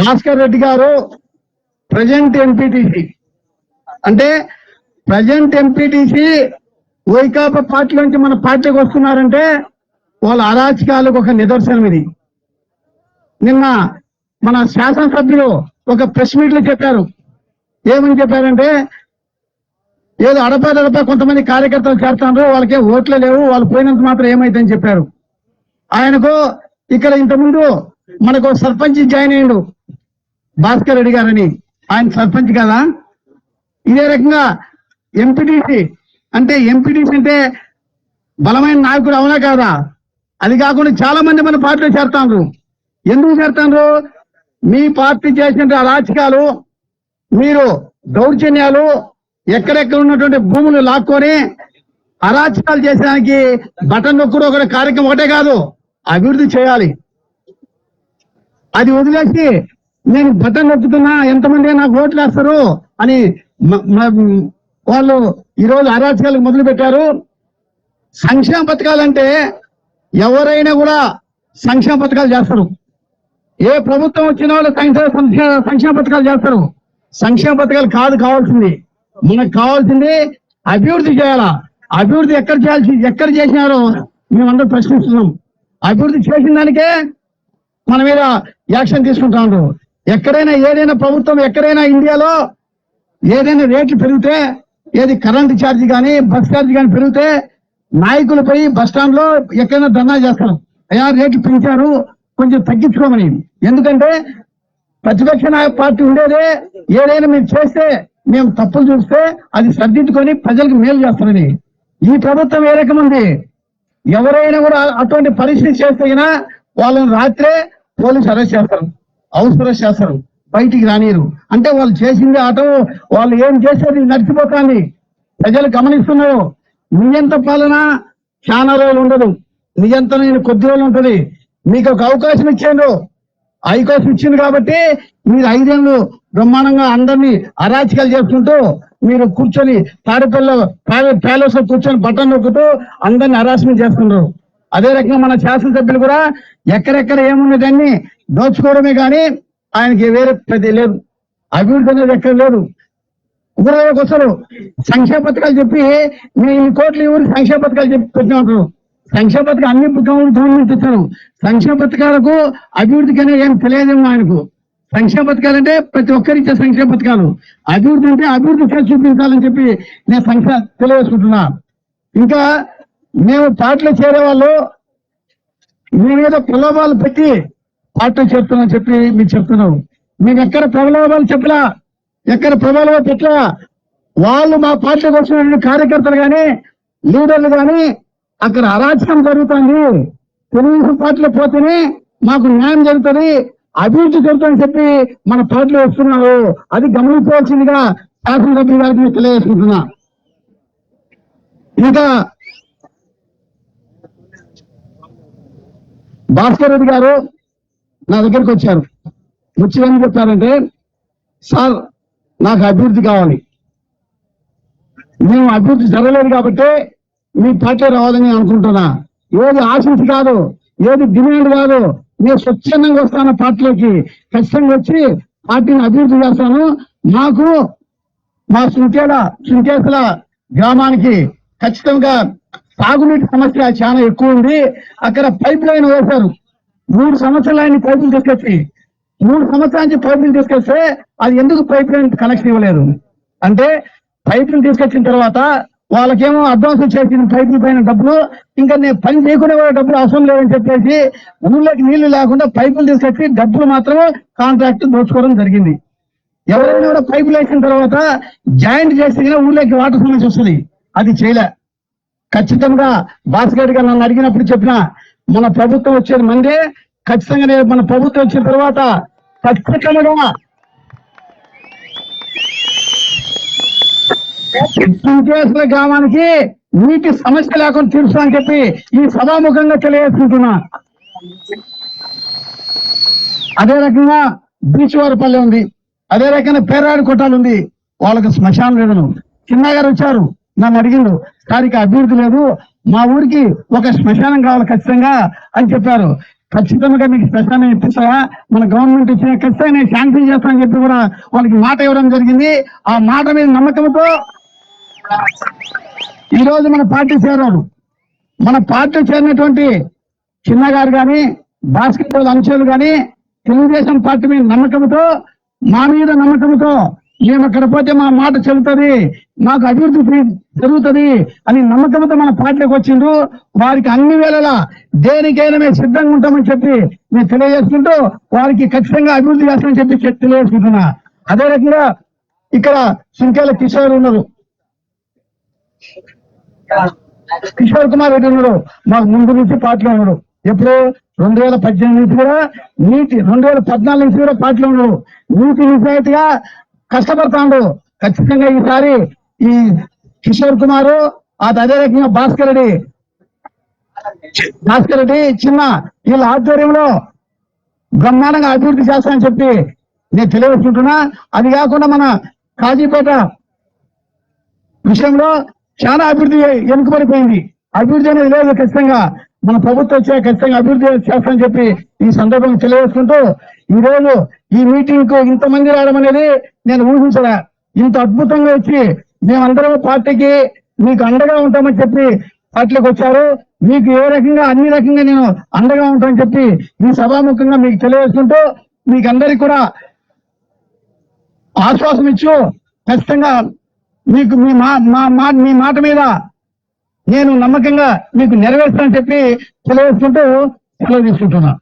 Bhaskar Reddy garu present M P T C అంటే present M P T C Vaikapa party నుంచి మన పార్టీకి వస్తున్నారంటే వాళ్ళ అరాచకాలకు ఒక నిదర్శనం ఇది. నిన్న మన శాసనసభ్యులు ఒక ప్రెస్ మీట్లో చెప్పారు. ఏమని చెప్పారంటే ఏదో అడపాదడపా కొంతమంది కార్యకర్తలు చేస్తున్నారు వాళ్ళకే ఓట్లు లేవు వాళ్ళు పోయినంత మాత్రం ఏమైందని చెప్పారు. ఆయనకు ఇక్కడ ఇంతకుముందు మనకు సర్పంచ్ జాయిన్ అయ్యాడు భాస్కర్ రెడ్డి గారని. ఆయన సర్పంచ్ కదా? ఇదే రకంగా ఎంపీటీసీ అంటే ఎంపీటీసీ అంటే బలమైన నాయకుడు అవునా కాదా? అది కాకుండా చాలా మంది మన పార్టీలో చేరుతాండ్రు. ఎందుకు చేరుతాండ్రు? మీ పార్టీ చేసిన అరాచకాలు మీరు దౌర్జన్యాలు ఎక్కడెక్కడ ఉన్నటువంటి భూములు లాక్కొని అరాచకాలు చేసేదానికి బటన్ నొక్కుడు ఒక కార్యక్రమం ఒకటే కాదు అభివృద్ధి చేయాలి. అది వదిలేసి నేను బటన్ నొక్కుతున్నా ఎంతమంది నాకు ఓట్లు వేస్తారు అని వాళ్ళు ఈరోజు అరాచకాలకు మొదలు పెట్టారు. సంక్షేమ పథకాలంటే ఎవరైనా కూడా సంక్షేమ పథకాలు చేస్తారు. ఏ ప్రభుత్వం వచ్చిన వాళ్ళు సంక్షేమ సంక్షేమ- సంక్షేమ పథకాలు చేస్తారు. సంక్షేమ పథకాలు కాదు కావాల్సింది. మనకు కావాల్సింది అభివృద్ధి చేయాలా? అభివృద్ధి ఎక్కడ చేయాల్సి ఎక్కడ చేసినారో మేమందరం ప్రశ్నిస్తున్నాం. అభివృద్ధి చేసిన దానికే మన మీద యాక్షన్ తీసుకుంటారు ఎక్కడైనా ఏదైనా ప్రభుత్వం ఎక్కడైనా ఇండియాలో ఏదైనా రేట్లు పెరిగితే ఏది కరెంట్ ఛార్జ్ కానీ బస్ ఛార్జ్ కానీ పెరిగితే నాయకులపై బస్ స్టాండ్లో ఎక్కడైనా ధర్నా చేస్తారు. అయ్యా రేట్లు పెంచారు కొంచెం తగ్గించుకోమని. ఎందుకంటే ప్రతిపక్ష నాయక పార్టీ ఉండేదే ఏదైనా మీరు చేస్తే మేము తప్పులు చూస్తే అది సర్దిద్దుకొని ప్రజలకు మేలు చేస్తారని. ఈ ప్రభుత్వం ఏ రకం ఉంది? ఎవరైనా కూడా అటువంటి పరిస్థితి చేస్తే వాళ్ళని రాత్రే పోలీసు అరెస్ట్ చేస్తారు. అవసరం చేస్తారు. బయటికి రానియరు. అంటే వాళ్ళు చేసింది ఆటో వాళ్ళు ఏం చేసేది నడిచిపోతాన్ని ప్రజలు గమనిస్తున్నారు. నియంత పాలన చాలా రోజులు ఉండదు. నియంత్రణ కొద్ది రోజులు ఉంటుంది. మీకు ఒక అవకాశం ఇచ్చాను. అవకాశం ఇచ్చింది కాబట్టి మీరు ఐదేళ్ళు బ్రహ్మాండంగా అందరినీ అరాచకాలు చేసుకుంటూ మీరు కూర్చొని తాడేపల్లిలో ప్యాలెస్లో కూర్చొని బటన్ నొక్కుతూ అందరిని హరాస్మెంట్ చేస్తున్నారు అదే రకంగా మన శాసనసభ్యులు కూడా ఎక్కడెక్కడ ఏమున్నదాన్ని దోచుకోవడమే కానీ ఆయనకి వేరే ప్రతి లేదు. అభివృద్ధి అనేది ఎక్కడ లేదు. ఊరికి వస్తారు సంక్షేమ పథకాలు చెప్పి మీ ఈ కోట్లు ఈ సంక్షేమ పథకాలు చెప్పి పెట్టిన ఉంటారు సంక్షేమ పథకం అన్ని గవర్నమెంట్ ఇస్తారు. సంక్షేమ పథకాలకు అభివృద్ధికి అనేది ఏం తెలియదేమో ఆయనకు. సంక్షేమ పథకాలు అంటే ప్రతి ఒక్కరిచ్చే ఇచ్చే సంక్షేమ పథకాలు. అభివృద్ధి అంటే అభివృద్ధి చేసి చూపించాలని చెప్పి నేను సంఖ్య తెలియజేసుకుంటున్నా. ఇంకా మేము పాటలు చేరే వాళ్ళు మీ మీద ప్రలోభాలు పెట్టి పాటలు చెప్తున్నాం చెప్పి మీకు చెప్తున్నాం. మేము ఎక్కడ ప్రలోభాలు చెప్పలా ఎక్కడ ప్రలోభాలు పెట్టలా వాళ్ళు మా పార్టీకి వచ్చిన కార్యకర్తలు కానీ లీడర్లు కానీ అక్కడ అరాచకం జరుగుతుంది. తెలుగుదేశం పార్టీలో పోతేనే మాకు న్యాయం జరుగుతుంది అభివృద్ధి జరుగుతుందని చెప్పి మన పార్టీలో వస్తున్నారు. అది గమనించవలసిందిగా శాసనసభ్యులు గారికి తెలియజేసుకుంటున్నా. ఇంకా భాస్కర్ రెడ్డి గారు నా దగ్గరికి వచ్చారు. వచ్చి ఏం చెప్పారంటే సార్ నాకు అభివృద్ధి కావాలి. మేము అభివృద్ధి జరగలేదు కాబట్టి మీ పార్టీ రావాలని అనుకుంటున్నా. ఏది ఆశించి కాదు ఏది డిమాండ్ కాదు నేను స్వచ్ఛందంగా వస్తాను పార్టీలోకి. ఖచ్చితంగా వచ్చి పార్టీని అభివృద్ధి చేస్తాను. నాకు మా సుంకేల సుంకేసుల గ్రామానికి ఖచ్చితంగా సాగునీటి సమస్య చాలా ఎక్కువ ఉంది. అక్కడ పైప్ లైన్ వేశారు. మూడు సంవత్సరాలు ఆయన పైపులు తీసుకొచ్చి మూడు సంవత్సరాల నుంచి పైపులు తీసుకొస్తే అది ఎందుకు పైప్ లైన్ కనెక్షన్ ఇవ్వలేదు? అంటే పైపులు తీసుకొచ్చిన తర్వాత వాళ్ళకేమో అడ్వాన్స్ చేసిన పైపుల పైన డబ్బులు. ఇంకా నేను పని చేయకుండా కూడా డబ్బులు అవసరం లేదని చెప్పేసి ఊళ్ళోకి నీళ్ళు లేకుండా పైపులు తీసుకొచ్చి డబ్బులు మాత్రం కాంట్రాక్ట్ దోచుకోవడం జరిగింది. ఎవరైనా కూడా పైపులు వేసిన తర్వాత జాయింట్ చేస్తే కూడా ఊళ్ళోకి వాటర్ సమస్య వస్తుంది. అది చేయలే. ఖచ్చితంగా భాస్కర్ గారు నన్ను అడిగినప్పుడు చెప్పిన మన ప్రభుత్వం వచ్చేది మందే ఖచ్చితంగా మన ప్రభుత్వం వచ్చిన తర్వాత ఖచ్చితంగా సుంకేశ్వర గ్రామానికి నీటి సమస్య లేకుండా తీరుస్తా అని చెప్పి ఈ సభాముఖంగా తెలియజేసుకుంటున్నా అదే రకంగా బీచ్వరపల్లె ఉంది. అదే రకంగా పేరాడి కొట్టాలు ఉంది. వాళ్ళకి శ్మశానం లేదు. చిన్న గారు వచ్చారు. నన్ను అడిగిండు స్థానిక అభివృద్ధి లేదు మా ఊరికి ఒక శ్మశానం కావాలి ఖచ్చితంగా అని చెప్పారు. ఖచ్చితంగా మీకు శ్మశానం ఇప్పిస్తారా మన గవర్నమెంట్ ఇచ్చిన ఖచ్చితంగా నేను శాంక్షన్ చేస్తానని చెప్పి కూడా వాళ్ళకి మాట ఇవ్వడం జరిగింది. ఆ మాట మీద నమ్మకంతో ఈ రోజు మన పార్టీ చేరారు. మన పార్టీ చేరినటువంటి చిన్నగారు కానీ బాస్కెట్బాల్ అంశాలు కానీ తెలుగుదేశం పార్టీ మీద నమ్మకంతో మా మీద నమ్మకంతో మేము అక్కడ పోతే మా మాట చెబుతుంది మాకు అభివృద్ధి జరుగుతుంది అని నమ్మకంతో మన పార్టీకి వచ్చిండ్రు. వారికి అన్ని వేళలా దేనికైనా మేము సిద్ధంగా ఉంటామని చెప్పి మేము తెలియజేసుకుంటూ వారికి ఖచ్చితంగా అభివృద్ధి చేస్తామని చెప్పి తెలియజేసుకుంటున్నా. అదే రకంగా ఇక్కడ సుంకేల కిషోర్ ఉన్నారు. కిషోర్ కుమార్ రెడ్డి ఉన్నాడు. మాకు ముందు నుంచి పార్టీలో ఉన్నాడు. ఎప్పుడు రెండు వేల పద్దెనిమిది నుంచి కూడా నీటి రెండు వేల పద్నాలుగు నుంచి కూడా పార్టీలో ఉన్నాడు. నీటి నిజాయితీగా కష్టపడతాడు. ఖచ్చితంగా ఈసారి ఈ కిషోర్ కుమార్ అదే రకంగా భాస్కర్ రెడ్డి. భాస్కర్ రెడ్డి చిన్న వీళ్ళ ఆధ్వర్యంలో బ్రహ్మాండంగా అభివృద్ధి చేస్తానని చెప్పి నేను తెలియజేసుకుంటున్నా. అది కాకుండా మన కాజీపేట విషయంలో చాలా అభివృద్ధి వెనుకబడిపోయింది. అభివృద్ధి అనేది లేదు ఖచ్చితంగా. మన ప్రభుత్వం వచ్చే ఖచ్చితంగా అభివృద్ధి చేస్తామని చెప్పి ఈ సందర్భంగా తెలియజేసుకుంటూ ఈ రోజు ఈ మీటింగ్కు ఇంతమంది రావడం అనేది నేను ఊహించలే. ఇంత అద్భుతంగా వచ్చి మేమందరం పార్టీకి మీకు అండగా ఉంటామని చెప్పి పార్టీలోకి వచ్చారు. మీకు ఏ రకంగా అన్ని రకంగా నేను అండగా ఉంటామని చెప్పి ఈ సభాముఖంగా మీకు తెలియజేసుకుంటూ మీకు అందరికి కూడా ఆశ్వాసం ఇచ్చు ఖచ్చితంగా మీకు మీ మా మా మా- మీ మాట మీద నేను నమ్మకంగా మీకు నెరవేర్చానని చెప్పి తెలియజేసుకుంటూ సెలవు తీసుకుంటున్నాను